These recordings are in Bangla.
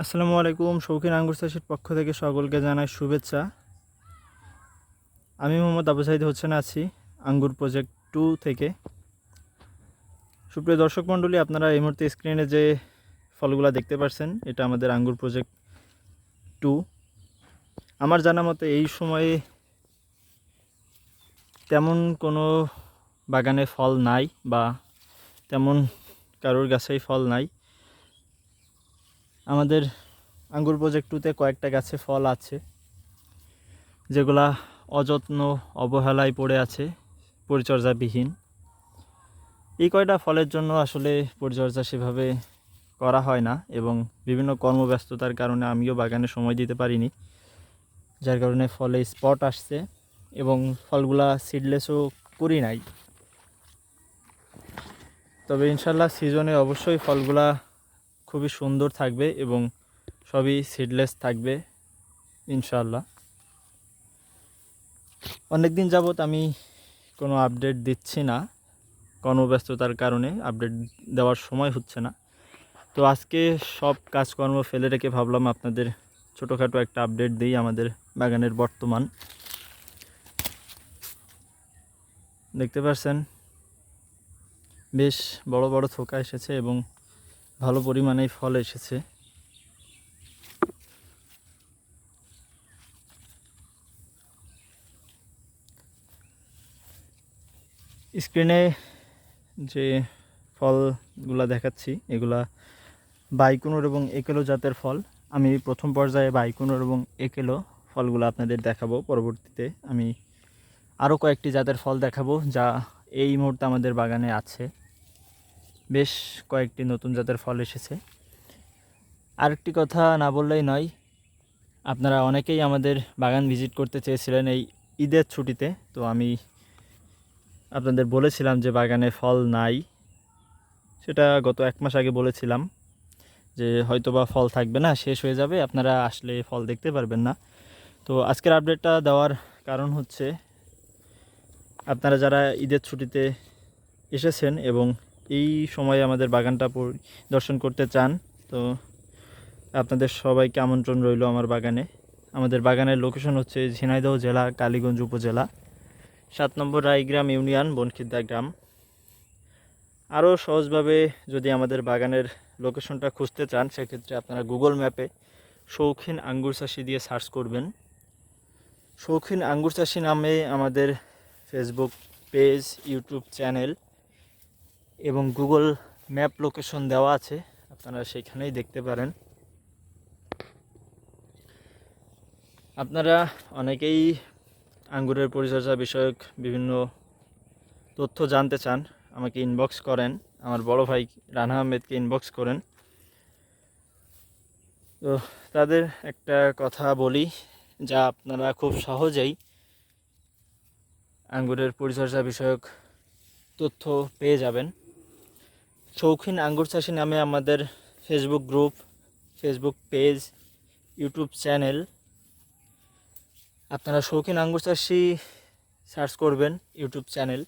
আসসালামু আলাইকুম, শৌখিন আঙ্গুর চাষির পক্ষ থেকে সকলকে জানাই শুভেচ্ছা। আমি মোহাম্মদ আবু সাইদ হোসেন আছি আঙ্গুর প্রজেক্ট টু থেকে। সুপ্রিয় দর্শক মণ্ডলী, আপনারা এই মুহূর্তে স্ক্রিনে যে ফলগুলো দেখতে পাচ্ছেন এটা আমাদের আঙ্গুর প্রজেক্ট টু আমার জানা মতে এই সময়ে তেমন কোনো বাগানে ফল নাই বা তেমন কারোর গাছেই ফল নাই। আমাদের আঙ্গুর প্রজেক্ট টুতে কয়েকটা গাছে ফল আছে, যেগুলা অযত্ন, অবহেলায় পড়ে আছে, পরিচর্যাবিহীন। এই কয়টা ফলের জন্য আসলে পরিচর্যা সেভাবে করা হয় না এবং বিভিন্ন কর্মব্যস্ততার কারণে আমিও বাগানে সময় দিতে পারিনি, যার কারণে ফলে স্পট আসছে এবং ফলগুলা সিডলেসও করি নাই। তবে ইনশাল্লাহ সিজনে অবশ্যই ফলগুলা খুবই সুন্দর থাকবে এবং সবই সিডলেস থাকবে ইনশাল্লাহ অনেক দিন যাবৎ আমি কোনো আপডেট দিচ্ছি না, কর্মব্যস্ততার কারণে আপডেট দেওয়ার সময় হচ্ছে না। তো আজকে সব কাজকর্ম ফেলে রেখে ভাবলাম আপনাদের ছোটোখাটো একটা আপডেট দিই আমাদের বাগানের বর্তমান। দেখতে পাচ্ছেন বেশ বড় বড় থোকা এসেছে এবং ভালো পরিমাণেই ফল এসেছে। স্ক্রিনে যে ফলগুলা দেখাচ্ছি, এগুলা বাইকুনোর এবং একেলো জাতের ফল। আমি প্রথম পর্যায়ে বাইকুনোর এবং একেলো ফলগুলো আপনাদের দেখাবো। পরবর্তীতে আমি আরও কয়েকটি জাতের ফল দেখাবো, যা এই মুহূর্তে আমাদের বাগানে আছে। বেশ কয়েকটি নতুন জাতের ফল এসেছে। আরেকটি কথা না বললেই নয়, আপনারা অনেকেই আমাদের বাগান ভিজিট করতে চেয়েছিলেন এই ঈদের ছুটিতে, তো আমি আপনাদের বলেছিলাম যে বাগানে ফল নাই। সেটা গত এক মাস আগে বলেছিলাম যে হয়তোবা ফল থাকবে না, শেষ হয়ে যাবে, আপনারা আসলে ফল দেখতে পারবেন না। তো আজকের আপডেটটা দেওয়ার কারণ হচ্ছে, আপনারা যারা ঈদের ছুটিতে এসেছেন এবং এই সময়ে আমাদের বাগানটা দর্শন করতে চান, তো আপনাদের সবাইকে আমন্ত্রণ রইল আমার বাগানে। আমাদের বাগানের লোকেশন হচ্ছে ঝিনাইদহ জেলা, কালীগঞ্জ উপজেলা, সাত নম্বর রায়গ্রাম ইউনিয়ন, বনখিদ্দা গ্রাম। আরও সহজভাবে যদি আমাদের বাগানের লোকেশনটা খুঁজতে চান, সেক্ষেত্রে আপনারা গুগল ম্যাপে শৌখিন আঙ্গুর চাষি দিয়ে সার্চ করবেন। শৌখিন আঙ্গুর চাষি নামে আমাদের ফেসবুক পেজ ইউটিউব চ্যানেল এবং গুগল ম্যাপ লোকেশন দেওয়া আছে। আপনারা সেখানেই দেখতে পারেন। আপনারা অনেকেই আঙ্গুরের পরিচর্যা বিষয়ক বিভিন্ন তথ্য জানতে চান, আমাকে ইনবক্স করেন। আমার বড় ভাই রানা আহমেদকে ইনবক্স করেন। তো তাদের একটা কথা বলি, যা আপনারা খুব সহজেই আঙ্গুরের পরিচর্যা বিষয়ক তথ্য পেয়ে যাবেন। শৌখিন আঙ্গুর চাষি নামে আমাদের Facebook group Facebook page YouTube channel আপনারা শৌখিন আঙ্গুর চাষি সার্চ করবেন ইউটিউব চ্যানেল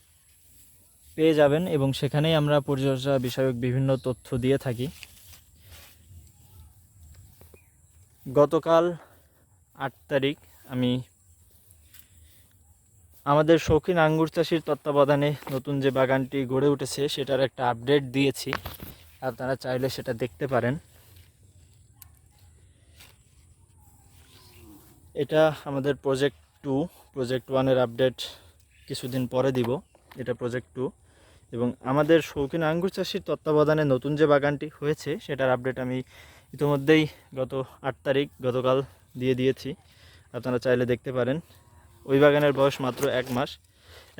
পেয়ে যাবেন এবং সেখানেই আমরা পরিচর্যা বিষয়ক বিভিন্ন তথ্য দিয়ে থাকি। গতকাল আট তারিখ আমি আমাদের শৌখিন আঙ্গুর চাষির তত্ত্বাবধানে নতুন যে বাগানটি গড়ে উঠেছে, সেটার একটা আপডেট দিয়েছি। আপনারা চাইলে সেটা দেখতে পারেন। এটা আমাদের প্রজেক্ট টু প্রজেক্ট ওয়ানের আপডেট কিছুদিন পরে দিব। এটা প্রজেক্ট টু এবং আমাদের শৌখিন আঙ্গুর চাষির তত্ত্বাবধানে নতুন যে বাগানটি হয়েছে, সেটার আপডেট আমি ইতিমধ্যেই গত আট তারিখ গতকাল দিয়ে দিয়েছি। আপনারা চাইলে দেখতে পারেন। ওই বাগানের বয়স মাত্র এক মাস।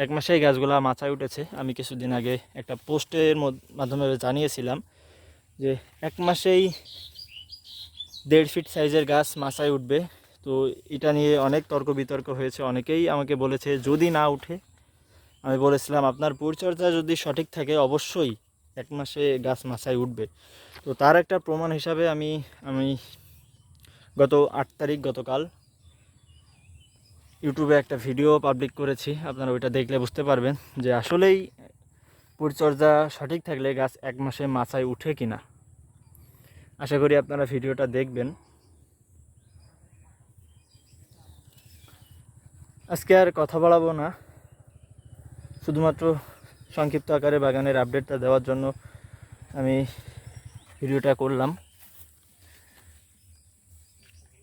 এক মাসেই গাছগুলা মাথায় উঠেছে। আমি কিছুদিন আগে একটা পোস্টের মাধ্যমে জানিয়েছিলাম যে এক মাসেই দেড় ফিট সাইজের গাছ মাথায় উঠবে। তো এটা নিয়ে অনেক তর্ক বিতর্ক হয়েছে। অনেকেই আমাকে বলেছে, যদি না উঠে? আমি বলেছিলাম, আপনার পরিচর্যা যদি সঠিক থাকে, অবশ্যই এক মাসে গাছ মাছায় উঠবে। তো তার একটা প্রমাণ হিসাবে আমি আমি গত আট তারিখ গতকাল ইউটিউবে একটা ভিডিও পাবলিক করেছি, আপনারা ওইটা দেখলে বুঝতে পারবেন যে আসলেই পরিচর্যা সঠিক থাকলে গাছ এক মাসে মাছায় উঠে কি না আশা করি আপনারা ভিডিওটা দেখবেন। আজকে আর কথা বাড়াবো না। শুধুমাত্র সংক্ষিপ্ত আকারে বাগানের আপডেটটা দেওয়ার জন্য আমি ভিডিওটা করলাম।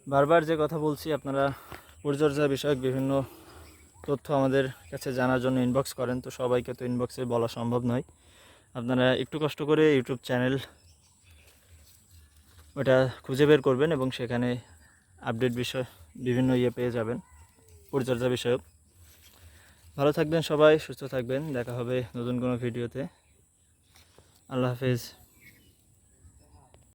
বারবার যে কথা বলছি, আপনারা পরিচর্যা বিষয়ক বিভিন্ন তথ্য আমাদের কাছে জানার জন্য ইনবক্স করেন, তো সবাইকে তো ইনবক্সে বলা সম্ভব নয়। আপনারা একটু কষ্ট করে ইউটিউব চ্যানেল ওটা খুঁজে বের করবেন এবং সেখানে আপডেট বিষয়, বিভিন্ন ইয়ে পেয়ে যাবেন পরিচর্যা বিষয়ক। ভালো থাকবেন সবাই, সুস্থ থাকবেন, দেখা হবে নতুন কোনো ভিডিওতে আল্লাহ হাফেজ।